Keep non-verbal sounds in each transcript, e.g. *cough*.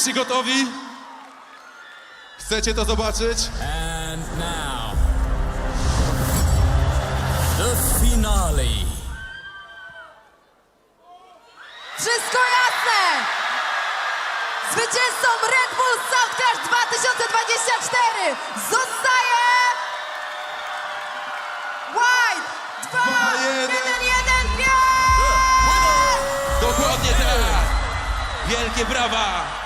Jesteście gotowi? Chcecie to zobaczyć? And now, the finale. Wszystko jasne! Zwycięzcą Red Bull Soundclash 2024 zostaje White 2 Dwa, 1 jeden. 1 5! Dokładnie tak! Wielkie brawa!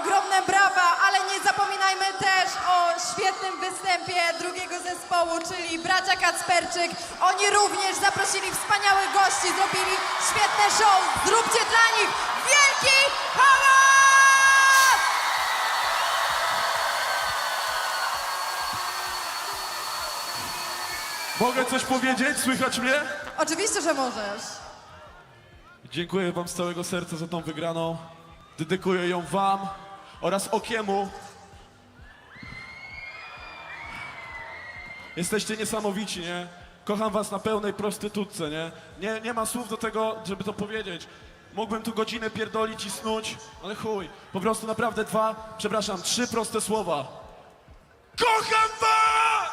Ogromne brawa, ale nie zapominajmy też o świetnym występie drugiego zespołu, czyli bracia Kacperczyk. Oni również zaprosili wspaniałych gości, zrobili świetne show. Zróbcie dla nich wielki hałas! Mogę coś powiedzieć? Słychać mnie? Oczywiście, że możesz. Dziękuję wam z całego serca za tą wygraną. Dedykuję ją wam oraz Okiemu. Jesteście niesamowici, nie? Kocham was na pełnej prostytutce, nie? nie? Nie ma słów do tego, żeby to powiedzieć. Mógłbym tu godzinę pierdolić i snuć, ale chuj. Po prostu naprawdę dwa, przepraszam, trzy proste słowa. Kocham was!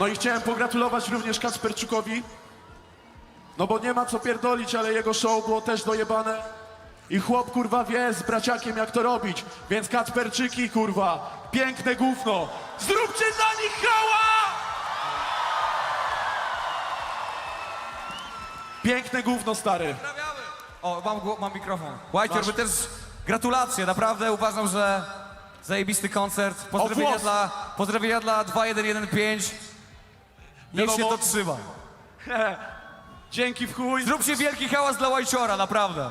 No i chciałem pogratulować również Kacperczukowi. No bo nie ma co pierdolić, ale jego show było też dojebane. I chłop kurwa wie z braciakiem jak to robić. Więc Kacperczyki kurwa, piękne gówno. Zróbcie dla nich hała! Piękne gówno stary. O, mam, gło- mam mikrofon. White, wy też gratulacje, naprawdę uważam, że zajebisty koncert. Pozdrowienia włos. dla, pozdrowienia dla 2115. Niech się Wiadomo. to trzyma. *laughs* Dzięki w chuj. Zróbcie wielki hałas dla Łajciora, naprawdę.